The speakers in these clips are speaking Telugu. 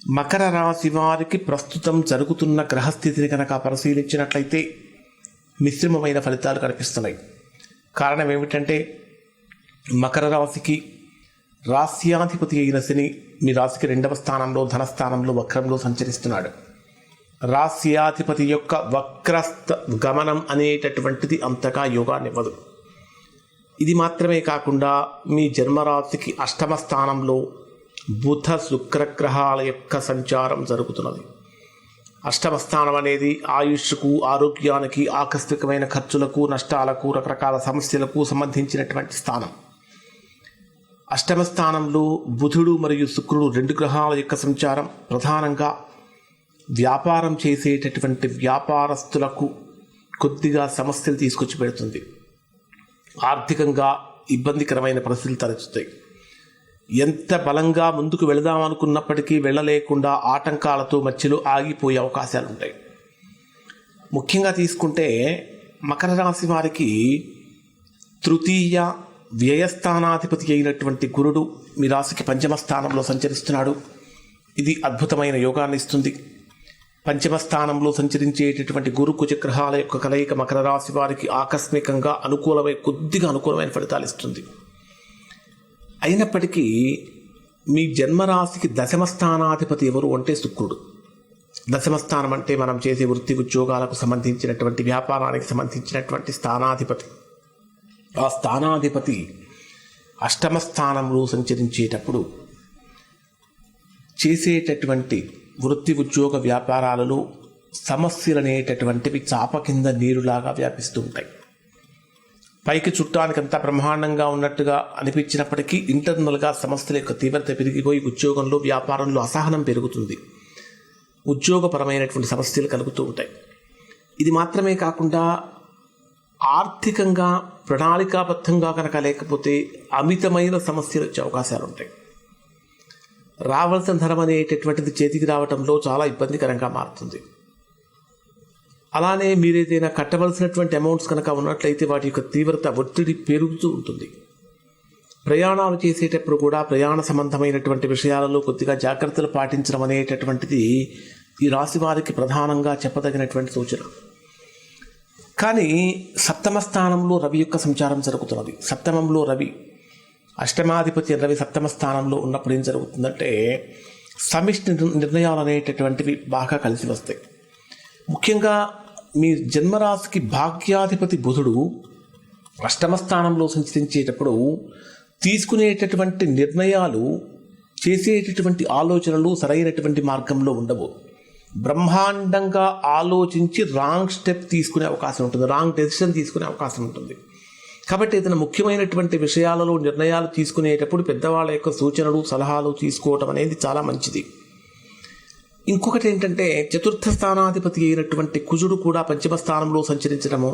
మకర రాశి వారికి ప్రస్తుతం జరుగుతున్న గ్రహస్థితిని కనుక పరిశీలించినట్లయితే మిశ్రమమైన ఫలితాలు కనిపిస్తున్నాయి. కారణం ఏమిటంటే మకర రాశికి రాస్యాధిపతి అయిన శని మీ రాశికి రెండవ స్థానంలో ధనస్థానంలో వక్రంలో సంచరిస్తున్నాడు. రాస్యాధిపతి యొక్క వక్రస్థ గమనం అనేటటువంటిది అంతగా యోగాన్నివ్వదు ఇది మాత్రమే కాకుండా మీ జన్మరాశికి అష్టమ స్థానంలో బుధ శుక్రగ్రహాల యొక్క సంచారం జరుగుతున్నది. అష్టమ స్థానం అనేది ఆయుష్కు ఆరోగ్యానికి ఆకస్మికమైన ఖర్చులకు నష్టాలకు రకరకాల సమస్యలకు సంబంధించినటువంటి స్థానం. అష్టమ స్థానంలో బుధుడు మరియు శుక్రుడు రెండు గ్రహాల యొక్క సంచారం. ప్రధానంగా వ్యాపారం చేసేటటువంటి వ్యాపారస్తులకు కొద్దిగా సమస్యలు తీసుకొచ్చి పెడుతుంది. ఆర్థికంగా ఇబ్బందికరమైన పరిస్థితులు తలెత్తుతాయి. ఎంత బలంగా ముందుకు వెళదాం అనుకున్నప్పటికీ వెళ్ళలేకుండా ఆటంకాలతో మధ్యలో ఆగిపోయే అవకాశాలు ఉంటాయి ముఖ్యంగా తీసుకుంటే మకర రాశి వారికి తృతీయ వ్యయస్థానాధిపతి అయినటువంటి గురుడు మీ రాశికి పంచమ స్థానంలో సంచరిస్తున్నాడు. ఇది అద్భుతమైన యోగాన్ని ఇస్తుంది. పంచమ స్థానంలో సంచరించేటటువంటి గురు కుచగ్రహాల యొక్క కలయిక మకర రాశి వారికి ఆకస్మికంగా అనుకూలమై కొద్దిగా అనుకూలమైన ఫలితాలు ఇస్తుంది. అయినప్పటికీ మీ జన్మరాశికి దశమ స్థానాధిపతి ఎవరు అంటే శుక్రుడు. దశమ స్థానం అంటే మనం చేసే వృత్తి ఉద్యోగాలకు సంబంధించినటువంటి వ్యాపారానికి సంబంధించినటువంటి స్థానాధిపతి. ఆ స్థానాధిపతి అష్టమ స్థానంలో సంచరించేటప్పుడు చేసేటటువంటి వృత్తి ఉద్యోగ వ్యాపారాలలో సమస్యలు అనేటటువంటివి చాప కింద నీరులాగా వ్యాపిస్తుంటాయి పైకి చుట్టానికంతా బ్రహ్మాండంగా ఉన్నట్టుగా అనిపించినప్పటికీ ఇంటర్నల్గా సమస్యల యొక్క తీవ్రత పెరిగిపోయి ఉద్యోగంలో వ్యాపారంలో అసహనం పెరుగుతుంది. ఉద్యోగపరమైనటువంటి సమస్యలు కలుగుతూ ఉంటాయి. ఇది మాత్రమే కాకుండా ఆర్థికంగా ప్రణాళికాబద్ధంగా కనుక లేకపోతే అమితమైన సమస్యలు వచ్చే అవకాశాలు ఉంటాయి. రావాల్సిన ధనం అనేటటువంటిది చేతికి రావడంలో చాలా ఇబ్బందికరంగా మారుతుంది. అలానే మీరు ఏదైనా కట్టవలసినటువంటి అమౌంట్స్ కనుక ఉన్నట్లయితే వాటి యొక్క తీవ్రత ఒత్తిడి పెరుగుతూ ఉంటుంది. ప్రయాణాలు చేసేటప్పుడు కూడా ప్రయాణ సంబంధమైనటువంటి విషయాలలో కొద్దిగా జాగ్రత్తలు పాటించడం అనేటటువంటిది ఈ రాశి వారికి ప్రధానంగా చెప్పదగినటువంటి సూచన. కానీ సప్తమ స్థానంలో రవి యొక్క సంచారం జరుగుతున్నది. సప్తమంలో రవి అష్టమాధిపతి రవి సప్తమ స్థానంలో ఉన్నప్పుడు ఏం జరుగుతుందంటే సమిష్టి నిర్ణయాలు అనేటటువంటివి బాగా కలిసి వస్తాయి. ముఖ్యంగా మీ జన్మరాశికి భాగ్యాధిపతి బుధుడు అష్టమ స్థానంలో సంచరించేటప్పుడు తీసుకునేటటువంటి నిర్ణయాలు చేసేటటువంటి ఆలోచనలు సరైనటువంటి మార్గంలో ఉండవు. బ్రహ్మాండంగా ఆలోచించి రాంగ్ స్టెప్ తీసుకునే అవకాశం ఉంటుంది రాంగ్ డెసిషన్ తీసుకునే అవకాశం ఉంటుంది. కాబట్టి ఏదైనా ముఖ్యమైనటువంటి విషయాలలో నిర్ణయాలు తీసుకునేటప్పుడు పెద్దవాళ్ళ యొక్క సూచనలు సలహాలు తీసుకోవటం అనేది చాలా మంచిది. ఇంకొకటి ఏంటంటే చతుర్థ స్థానాధిపతి అయినటువంటి కుజుడు కూడా పంచమ స్థానంలో సంచరించడము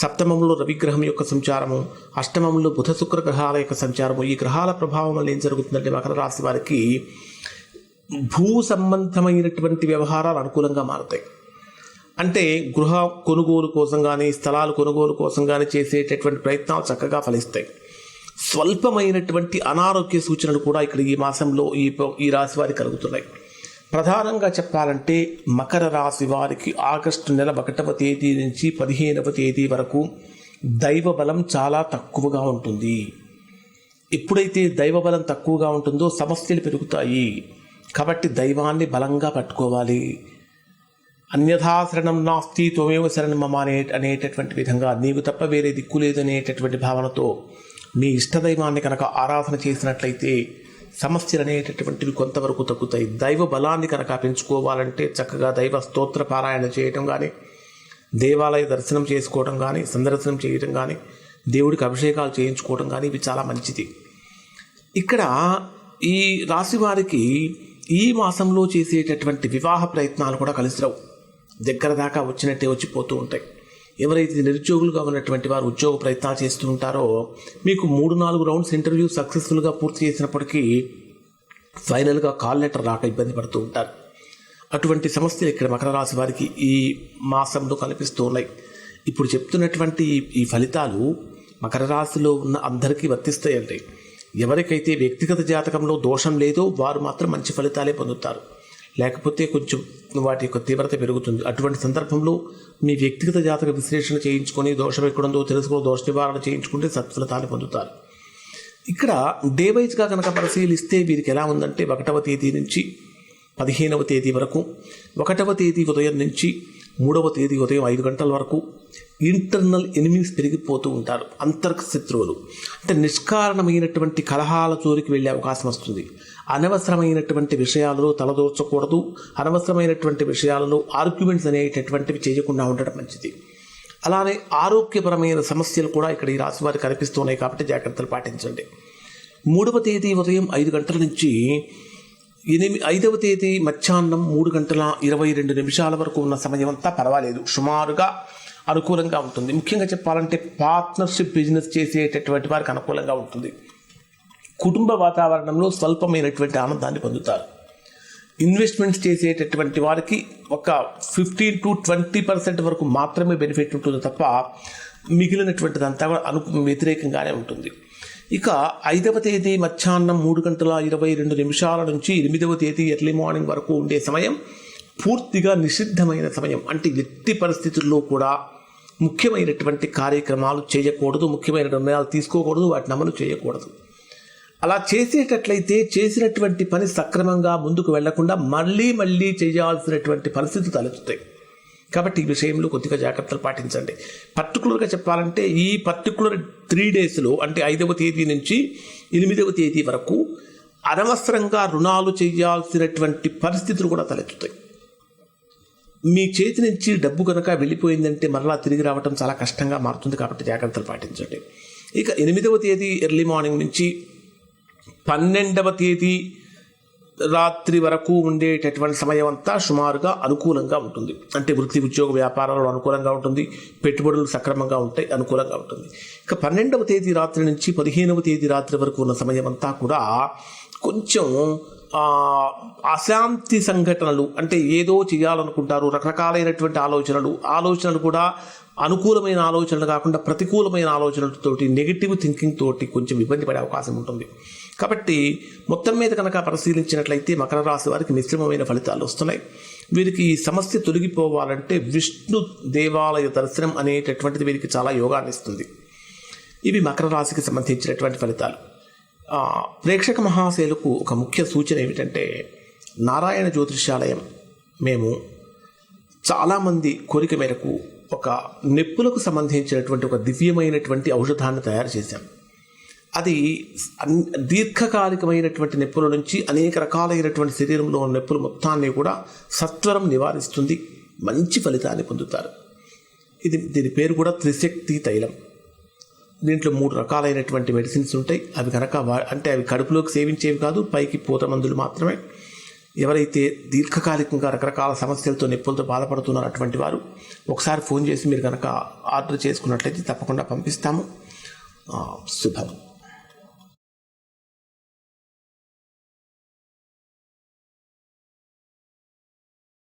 సప్తమంలో రవిగ్రహం యొక్క సంచారము అష్టమంలో బుధ శుక్ర గ్రహాల యొక్క సంచారము. ఈ గ్రహాల ప్రభావం వల్ల ఏం జరుగుతుందంటే మకర రాశి వారికి భూ సంబంధమైనటువంటి వ్యవహారాలు అనుకూలంగా మారుతాయి. అంటే గృహ కొనుగోలు కోసం కానీ స్థలాలు కొనుగోలు కోసం కానీ చేసేటటువంటి ప్రయత్నాలు చక్కగా ఫలిస్తాయి. స్వల్పమైనటువంటి అనారోగ్య సూచనలు కూడా ఇక్కడ ఈ మాసంలో ఈ ఈ రాశి వారికి కలుగుతున్నాయి. ప్రధానంగా చెప్పాలంటే మకర రాశి వారికి ఆగస్టు నెల ఒకటవ తేదీ నుంచి పదిహేనవ తేదీ వరకు దైవ బలం చాలా తక్కువగా ఉంటుంది. ఎప్పుడైతే దైవ బలం తక్కువగా ఉంటుందో సమస్యలు పెరుగుతాయి. కాబట్టి దైవాన్ని బలంగా పట్టుకోవాలి. అన్యథా శరణం నాస్తి త్వమేవ శరణం మమ అనే అనేటటువంటి విధంగా నీవు తప్ప వేరే దిక్కు లేదు అనేటటువంటి భావనతో మీ ఇష్టదైవాన్ని కనుక ఆరాధన చేసినట్లయితే సమస్యలు అనేటటువంటివి కొంతవరకు తగ్గుతాయి. దైవ బలాన్ని కనుక పెంచుకోవాలంటే చక్కగా దైవ స్తోత్ర పారాయణ చేయటం కానీ దేవాలయ దర్శనం చేసుకోవడం కానీ సందర్శనం చేయటం కానీ దేవుడికి అభిషేకాలు చేయించుకోవడం కానీ ఇవి చాలా మంచిది. ఇక్కడ ఈ రాశి వారికి ఈ మాసంలో చేసేటటువంటి వివాహ ప్రయత్నాలు కూడా కలిసిరావు దగ్గర దాకా వచ్చినట్టే వచ్చిపోతూ ఉంటాయి. ఎవరైతే నిరుద్యోగులుగా ఉన్నటువంటి వారు ఉద్యోగ ప్రయత్నాలు చేస్తూ ఉంటారో మీకు మూడు నాలుగు రౌండ్స్ ఇంటర్వ్యూ సక్సెస్ఫుల్గా పూర్తి చేసినప్పటికీ ఫైనల్గా కాల్ లెటర్ రాక ఇబ్బంది పడుతూ ఉంటారు. అటువంటి సమస్యలు ఇక్కడ మకర రాశి వారికి ఈ మాసంలో కనిపిస్తూ ఉన్నాయి. ఇప్పుడు చెప్తున్నటువంటి ఈ- ఫలితాలు మకర రాశిలో ఉన్న అందరికీ వర్తిస్తాయండి. ఎవరికైతే వ్యక్తిగత జాతకంలో దోషం లేదో వారు మాత్రం మంచి ఫలితాలే పొందుతారు. లేకపోతే కొంచెం వాటి యొక్క తీవ్రత పెరుగుతుంది. అటువంటి సందర్భంలో మీ వ్యక్తిగత జాతక విశ్లేషణ చేయించుకొని దోషం ఎక్కడుందో తెలుసుకుని దోష నివారణ చేయించుకుంటే సత్ఫలితాలు పొందుతారు. ఇక్కడ డే వైజ్గా కనుక పరిశీలిస్తే వీరికి ఎలా ఉందంటే ఒకటవ తేదీ నుంచి పదిహేనవ తేదీ వరకు ఒకటవ తేదీ ఉదయం నుంచి మూడవ తేదీ ఉదయం ఐదు గంటల వరకు ఇంటర్నల్ ఎనిమీస్ పెరిగిపోతూ ఉంటారు అంతర్గ శత్రువులు. అంటే నిష్కారణమైనటువంటి కలహాల జోలికి వెళ్ళే అవకాశం వస్తుంది. అనవసరమైనటువంటి విషయాలలో తలదోర్చకూడదు అనవసరమైనటువంటి విషయాలలో ఆర్గ్యుమెంట్స్ అనేటటువంటివి చేయకుండా ఉండడం మంచిది. అలానే ఆరోగ్యపరమైన సమస్యలు కూడా ఇక్కడ ఈ రాశి వారికి కనిపిస్తున్నాయి కాబట్టి జాగ్రత్తలు పాటించండి. మూడవ తేదీ ఉదయం ఐదు గంటల నుంచి ఎనిమిది ఐదవ తేదీ మధ్యాహ్నం మూడు గంటల ఇరవై రెండు నిమిషాల వరకు ఉన్న సమయం అంతా పర్వాలేదు. సుమారుగా అనుకూలంగా ఉంటుంది. ముఖ్యంగా చెప్పాలంటే పార్ట్నర్షిప్ బిజినెస్ చేసేటటువంటి వారికి అనుకూలంగా ఉంటుంది. కుటుంబ వాతావరణంలో స్వల్పమైనటువంటి ఆనందాన్ని పొందుతారు. ఇన్వెస్ట్మెంట్స్ చేసేటటువంటి వారికి ఒక ఫిఫ్టీన్ టు ట్వంటీ పర్సెంట్ వరకు మాత్రమే బెనిఫిట్ ఉంటుంది తప్ప మిగిలినటువంటిదంతా కూడా అను వ్యతిరేకంగానే ఉంటుంది. ఇక ఐదవ తేదీ మధ్యాహ్నం మూడు గంటల ఇరవై రెండు నిమిషాల నుంచి ఎనిమిదవ తేదీ ఎర్లీ మార్నింగ్ వరకు ఉండే సమయం పూర్తిగా నిషిద్ధమైన సమయం. అంటే ఎట్టి పరిస్థితుల్లో కూడా ముఖ్యమైనటువంటి కార్యక్రమాలు చేయకూడదు ముఖ్యమైన నిర్ణయాలు తీసుకోకూడదు వాటిని అమలు చేయకూడదు. అలా చేసేటట్లయితే చేసినటువంటి పని సక్రమంగా ముందుకు వెళ్ళకుండా మళ్ళీ మళ్ళీ చేయాల్సినటువంటి పరిస్థితులు తలెత్తుతాయి. కాబట్టి ఈ విషయంలో కొద్దిగా జాగ్రత్తలు పాటించండి. పర్టికులర్గా చెప్పాలంటే ఈ పర్టికులర్ త్రీ డేస్లో అంటే ఐదవ తేదీ నుంచి ఎనిమిదవ తేదీ వరకు అనవసరంగా రుణాలు చేయాల్సినటువంటి పరిస్థితులు కూడా తలెత్తుతాయి. మీ చేతి నుంచి డబ్బు కనుక వెళ్ళిపోయిందంటే మరలా తిరిగి రావటం చాలా కష్టంగా మారుతుంది కాబట్టి జాగ్రత్తలు పాటించండి. ఇక ఎనిమిదవ తేదీ ఎర్లీ మార్నింగ్ నుంచి పన్నెండవ తేదీ రాత్రి వరకు ఉండేటటువంటి సమయం అంతా సుమారుగా అనుకూలంగా ఉంటుంది. అంటే వృత్తి ఉద్యోగ వ్యాపారాలు అనుకూలంగా ఉంటుంది. పెట్టుబడులు సక్రమంగా ఉంటాయి అనుకూలంగా ఉంటుంది. ఇక పన్నెండవ తేదీ రాత్రి నుంచి పదిహేనవ తేదీ రాత్రి వరకు ఉన్న సమయం అంతా కూడా కొంచెం అశాంతి సంఘటనలు అంటే ఏదో చేయాలనుకుంటారు రకరకాలైనటువంటి ఆలోచనలు. ఆలోచనలు కూడా అనుకూలమైన ఆలోచనలు కాకుండా ప్రతికూలమైన ఆలోచనలతోటి నెగిటివ్ థింకింగ్ తోటి కొంచెం ఇబ్బంది పడే అవకాశం ఉంటుంది. కాబట్టి మొత్తం మీద కనుక పరిశీలించినట్లయితే మకర రాశి వారికి మిశ్రమమైన ఫలితాలు వస్తున్నాయి. వీరికి ఈ సమస్య తొలగిపోవాలంటే విష్ణు దేవాలయ దర్శనం అనేటటువంటిది వీరికి చాలా యోగాన్ని ఇస్తుంది. ఇవి మకర రాశికి సంబంధించినటువంటి ఫలితాలు. ప్రేక్షక మహాశైలకు ఒక ముఖ్య సూచన ఏమిటంటే నారాయణ జ్యోతిష్యాలయం మేము చాలామంది కోరిక మేరకు ఒక నెప్పులకు సంబంధించినటువంటి ఒక దివ్యమైనటువంటి ఔషధాన్ని తయారు చేశాం. అది దీర్ఘకాలికమైనటువంటి నొప్పుల నుంచి అనేక రకాలైనటువంటి శరీరంలో ఉన్న నొప్పులు మొత్తాన్ని కూడా సత్వరం నివారిస్తుంది మంచి ఫలితాన్ని పొందుతారు. ఇది దీని పేరు కూడా త్రిశక్తి తైలం. దీంట్లో మూడు రకాలైనటువంటి మెడిసిన్స్ ఉంటాయి. అవి కనుక వా అంటే అవి కడుపులోకి సేవించేవి కాదు పైకి పూత మందులు మాత్రమే. ఎవరైతే దీర్ఘకాలికంగా రకరకాల సమస్యలతో నొప్పులతో బాధపడుతున్నారు అటువంటి వారు ఒకసారి ఫోన్ చేసి మీరు కనుక ఆర్డర్ చేసుకున్నట్లయితే తప్పకుండా పంపిస్తాము. శుభం.